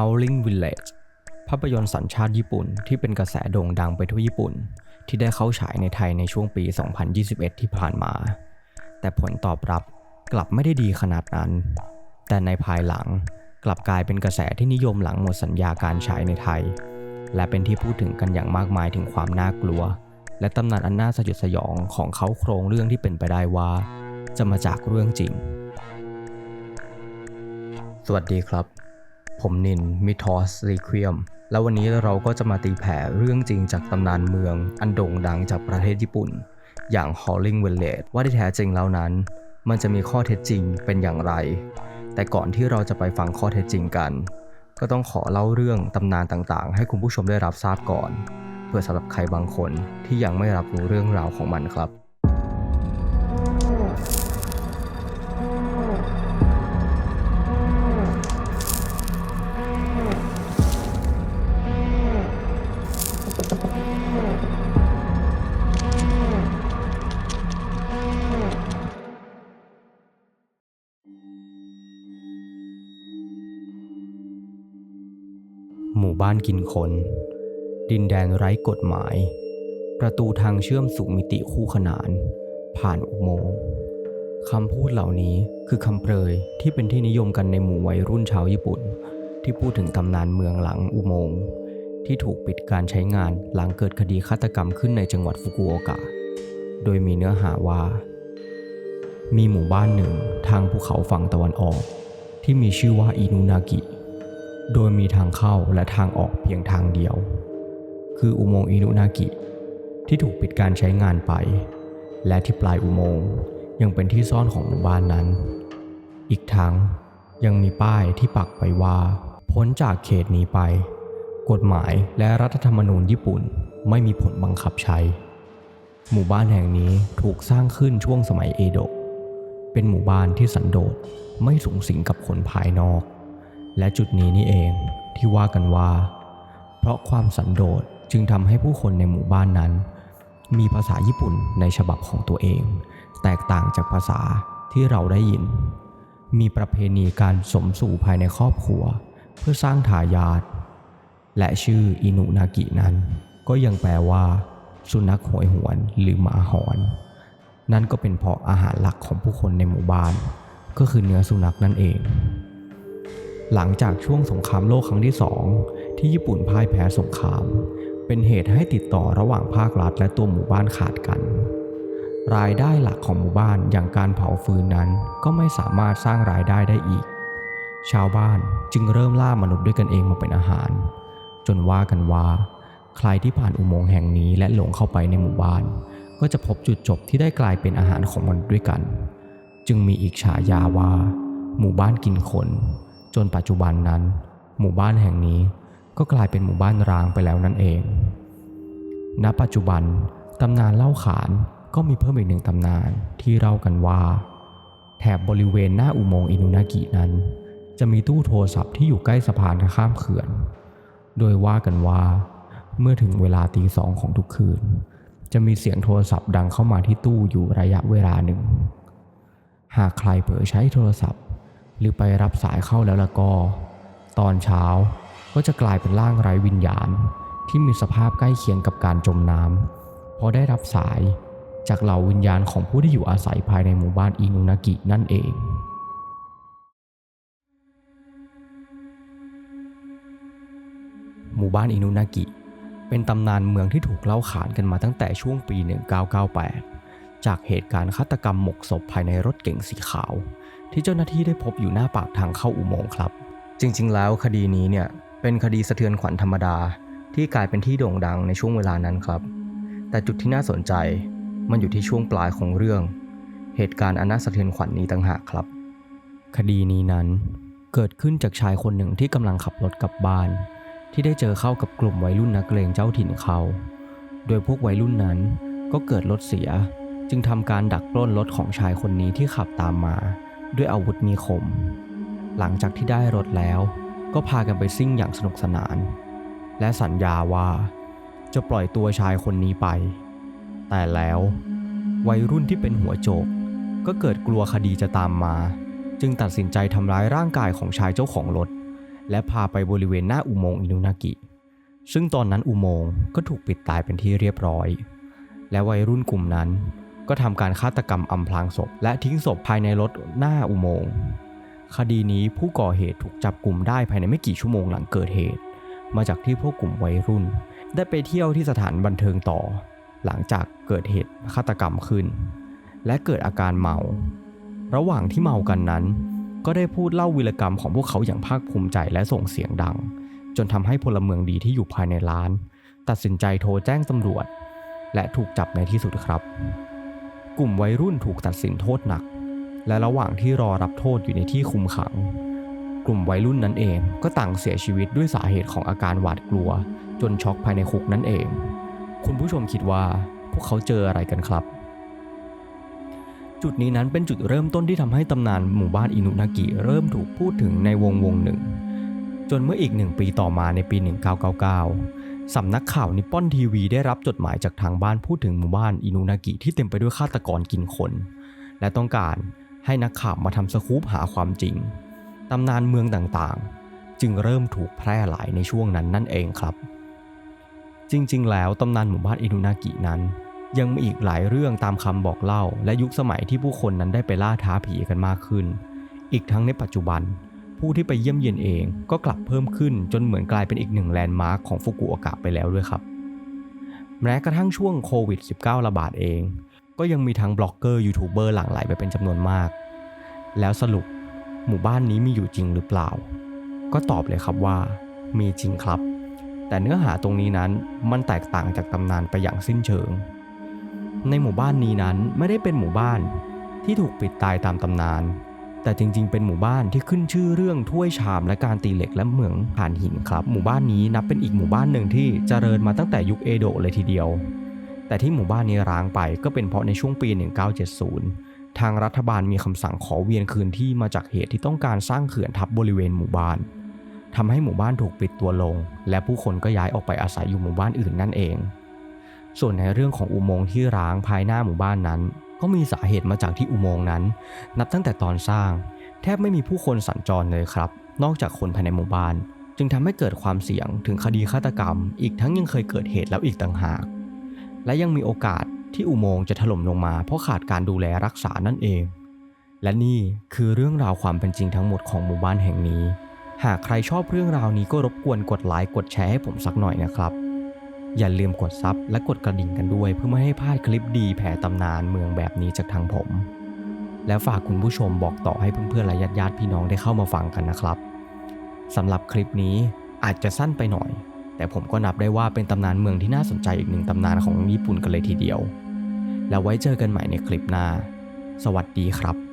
Howling Village ภาพยนตร์สัญชาติญี่ปุ่นที่เป็นกระแสโด่งดังไปทั่วญี่ปุ่น ที่ได้เข้าฉายในไทยในช่วงปี 2021 ที่ผ่านมา แต่ผลตอบรับกลับไม่ได้ดีขนาดนั้น แต่ในภายหลังกลับกลายเป็นกระแสที่นิยมหลังหมดสัญญาการฉายในไทย และเป็นที่พูดถึงกันอย่างมากมายถึงความน่ากลัว และตำนานอันน่าสยดสยองของเขาโครงเรื่องที่เป็นไปได้ว่า จะมาจากเรื่องจริง สวัสดีครับ ผมนินมิทอสรีเควียม แล้ววันนี้เราก็จะมาตีแผ่เรื่องจริงจากตำนานเมือง อันโด่งดังจากประเทศญี่ปุ่น อย่าง Howling Village ว่าที่แท้จริงแล้วนั้น มันจะมีข้อเท็จจริงเป็นอย่างไร แต่ก่อนที่เราจะไปฟังข้อเท็จจริงกัน ก็ต้องขอเล่าเรื่องตำนานต่างๆ ให้คุณผู้ชมได้รับทราบก่อน เพื่อสำหรับใครบางคนที่ยังไม่รับรู้เรื่องราวของมันครับ บ้านกินคน ดินแดนไร้กฎหมาย ประตูทางเชื่อมสู่มิติคู่ขนาน ผ่านอุโมงค์คำพูดเหล่านี้คือคำเปรยที่เป็นที่นิยมกันในหมู่วัยรุ่นชาวญี่ปุ่น ที่พูดถึงตำนานเมืองหลังอุโมงค์ที่ถูกปิดการใช้งานหลังเกิดคดีฆาตกรรมขึ้นในจังหวัดฟุกุโอกะ โดยมีเนื้อหาว่า มีหมู่บ้านหนึ่งทางภูเขาฝั่งตะวันออก ที่มีชื่อว่าอินุนากิ โดยมีทางเข้าและทางออกเพียงทางเดียว คืออุโมงค์อินุนากิ ที่ถูกปิดการใช้งานไป และที่ปลายอุโมงค์ยังเป็นที่ซ่อนของหมู่บ้านนั้น อีกทั้งยังมีป้ายที่ปักไว้ว่า พ้นจากเขตนี้ไป กฎหมายและรัฐธรรมนูญญี่ปุ่นไม่มีผลบังคับใช้ หมู่บ้านแห่งนี้ถูกสร้างขึ้นช่วงสมัยเอโดะเป็นหมู่บ้านที่สันโดษไม่สูงสิงกับคนภายนอก และจุดนี้นี่เองที่ว่ากันว่า เพราะความสันโดษจึงทำให้ผู้คนในหมู่บ้านนั้น มีภาษาญี่ปุ่นในฉบับของตัวเอง แตกต่างจากภาษาที่เราได้ยิน มีประเพณีการสมสู่ภายในครอบครัว เพื่อสร้างทายาทและชื่ออินุนากินั้น ก็ยังแปลว่า สุนัขหวยหวนหรือหมาหอน นั่นก็เป็นเพราะอาหารหลักของผู้คนในหมู่บ้าน ก็คือเนื้อสุนัขนั่นเอง หลังจากช่วงสงครามโลกครั้งที่สองที่ญี่ปุ่นพ่ายแพ้สงคราม เป็นเหตุให้ติดต่อระหว่างภาครัฐและตัวหมู่บ้านขาดกัน รายได้หลักของหมู่บ้านอย่างการเผาฟืนนั้นก็ไม่สามารถสร้างรายได้ได้อีก ชาวบ้านจึงเริ่มล่ามนุษย์ด้วยกันเองมาเป็นอาหาร จนว่ากันว่า ใครที่ผ่านอุโมงค์แห่งนี้และหลงเข้าไปในหมู่บ้าน ก็จะพบจุดจบที่ได้กลายเป็นอาหารของมนุษย์ด้วยกัน จึงมีอีกฉายาว่า หมู่บ้านกินคน จนปัจจุบันนั้น หมู่บ้านแห่งนี้ก็กลายเป็นหมู่บ้านร้างไปแล้วนั่นเอง ณ ปัจจุบันตำนานเล่าขานก็มีเพิ่มอีกหนึ่งตำนานที่เล่ากันว่า แถบบริเวณหน้าอุโมงค์อินุนากินั้น จะมีตู้โทรศัพท์ที่อยู่ใกล้สะพานข้ามเขื่อน โดยว่ากันว่า เมื่อถึงเวลาตีสองของทุกคืน จะมีเสียงโทรศัพท์ดังเข้ามาที่ตู้อยู่ระยะเวลาหนึ่ง หากใครเผลอใช้โทรศัพท์ หรือไปรับสายเข้าแล้วละก็ ตอนเช้าก็จะกลายเป็นร่างไร้วิญญาณที่มีสภาพใกล้เคียงกับการจมน้ำพราะได้รับสายจากเหล่าวิญญาณของผู้ที่อยู่อาศัยภายในหมู่บ้านอินุนากินั่นเองหมู่บ้านอินุนากิ เป็นตำนานเมืองที่ถูกเล่าขานกันมาตั้งแต่ช่วงปี 1998 จากเหตุการณ์ฆาตกรรมหมกศพภายในรถเก๋งสีขาว ที่เจ้าหน้าที่ได้พบอยู่หน้าปากทางเข้าอุโมงค์ครับ จริง ๆ แล้วคดีนี้เนี่ยเป็นคดีสะเทือนขวัญธรรมดา ที่กลายเป็นที่โด่งดังในช่วงเวลานั้นครับ แต่จุดที่น่าสนใจมันอยู่ที่ช่วงปลายของเรื่อง เหตุการณ์อันน่าสะเทือนขวัญนนี้ต่างหากครับ คดีนี้นั้นเกิดขึ้นจากชายคนหนึ่งที่กำลังขับรถกลับบ้าน ที่ได้เจอเข้ากับกลุ่มวัยรุ่นนักเลงเจ้าถิ่นเขา โดยพวกวัยรุ่นนั้นก็เกิดรถเสีย จึงทำการดักปล้นรถของชายคนนี้ที่ขับตามมา ด้วยอาวุธมีคม หลังจากที่ได้รถแล้ว ก็พากันไปซิ่งอย่างสนุกสนาน และสัญญาว่าจะปล่อยตัวชายคนนี้ไป แต่แล้ววัยรุ่นที่เป็นหัวโจก ก็เกิดกลัวคดีจะตามมา จึงตัดสินใจทำร้ายร่างกายของชายเจ้าของรถ และพาไปบริเวณหน้าอุโมงค์อินุนากิ ซึ่งตอนนั้นอุโมงค์ก็ถูกปิดตายเป็นที่เรียบร้อย และวัยรุ่นกลุ่มนั้น ก็ทำการฆาตกรรมอำพรางศพ และทิ้งศพภายในรถหน้าอุโมงค์คดีนี้ผู้ก่อเหตุถูกจับกลุ่มได้ภายในไม่กี่ชั่วโมงหลังเกิดเหตุ มาจากที่พวกกลุ่มวัยรุ่น ได้ไปเที่ยวที่สถานบันเทิงต่อ หลังจากเกิดเหตุฆาตกรรมขึ้น และเกิดอาการเมา ระหว่างที่เมากันนั้น ก็ได้พูดเล่าวีรกรรมของพวกเขาอย่างภาคภูมิใจและส่งเสียงดัง จนทำให้พลเมืองดีที่อยู่ภายในร้าน ตัดสินใจโทรแจ้งตำรวจ และถูกจับในที่สุดครับ กลุ่มวัยรุ่นถูกตัดสินโทษหนัก และระหว่างที่รอรับโทษอยู่ในที่คุมขัง กลุ่มวัยรุ่นนั้นเองก็ต่างเสียชีวิตด้วยสาเหตุของอาการหวาดกลัว จนช็อกภายในคุกนั่นเอง คุณผู้ชมคิดว่าพวกเขาเจออะไรกันครับ จุดนี้นั้นเป็นจุดเริ่มต้นที่ทำให้ตำนานหมู่บ้านอินุนากิเริ่มถูกพูดถึงในวงวงหนึ่ง จนเมื่ออีกหนึ่งปีต่อมาในปี 1999 สำนักข่าวนิปปอนทีวีได้รับจดหมายจากทางบ้านพูดถึงหมู่บ้านอินุนากิที่เต็มไปด้วยฆาตกรกินคน และต้องการให้นักข่าวมาทำสกู๊ปหาความจริง ตำนานเมืองต่างๆ จึงเริ่มถูกแพร่หลายในช่วงนั้นนั่นเองครับ จริงๆ แล้วตำนานหมู่บ้านอินุนากินั้น ยังมีอีกหลายเรื่องตามคำบอกเล่า และยุคสมัยที่ผู้คนนั้นได้ไปล่าท้าผีกันมากขึ้น อีกทั้งในปัจจุบัน ผู้ที่ไปเยี่ยมเยียนเองก็กลับเพิ่มขึ้นจนเหมือนกลายเป็นอีกหนึ่งแลนด์มาร์คของฟุกุโอกะไปแล้วด้วยครับ แม้กระทั่งช่วงโควิด -19 ระบาดเอง ก็ยังมีทั้งบล็อกเกอร์ยูทูบเบอร์หลั่งไหลไปเป็นจำนวนมาก แล้วสรุปหมู่บ้านนี้มีอยู่จริงหรือเปล่า ก็ตอบเลยครับว่า มีจริงครับ แต่เนื้อหาตรงนี้นั้นมันแตกต่างจากตำนานไปอย่างสิ้นเชิง ในหมู่บ้านนี้นั้นไม่ได้เป็นหมู่บ้านที่ถูกปิดตายตามตำนาน แต่จริง ๆ เป็นหมู่บ้านที่ขึ้นชื่อเรื่องถ้วยชามและการตีเหล็กและเหมืองผ่านหินครับ หมู่บ้านนี้นับเป็นอีกหมู่บ้านหนึ่งที่เจริญมาตั้งแต่ยุคเอโดะเลยทีเดียว แต่ที่หมู่บ้านนี้ร้างไปก็เป็นเพราะในช่วงปี 1970 ทางรัฐบาลมีคำสั่งขอเวียนคืนที่มาจากเหตุที่ต้องการสร้างเขื่อนทับบริเวณหมู่บ้านทำให้หมู่บ้านถูกปิดตัวลง และผู้คนก็ย้ายออกไปอาศัยอยู่หมู่บ้านอื่นนั่นเอง ส่วนในเรื่องของอุโมงค์ที่ร้างภายหน้าหมู่บ้านนั้น ก็มีสาเหตุมาจากที่อุโมงค์นั้น นับตั้งแต่ตอนสร้าง แทบไม่มีผู้คนสัญจรเลยครับ นอกจากคนภายในหมู่บ้าน จึงทำให้เกิดความเสี่ยงถึงคดีฆาตกรรม อีกทั้งยังเคยเกิดเหตุแล้วอีกต่างหาก และยังมีโอกาสที่อุโมงค์จะถล่มลงมา เพราะขาดการดูแลรักษานั่นเอง และนี่คือเรื่องราวความเป็นจริงทั้งหมดของหมู่บ้านแห่งนี้ หากใครชอบเรื่องราวนี้ก็รบกวนกดไลค์กดแชร์ให้ผมสักหน่อยนะครับ อย่าลืมกดซับและกดกระดิ่งกันด้วย เพื่อไม่ให้พลาดคลิปดีแผ่ตำนานเมืองแบบนี้จากทางผม แล้วฝากคุณผู้ชมบอกต่อให้เพื่อนๆและญาติๆพี่น้องได้เข้ามาฟังกันนะครับสำหรับคลิปนี้อาจจะสั้นไปหน่อย แต่ผมก็นับได้ว่าเป็นตำนานเมืองที่น่าสนใจอีกหนึ่งตำนานของญี่ปุ่นกันเลยทีเดียว แล้วไว้เจอกันใหม่ในคลิปหน้า สวัสดีครับ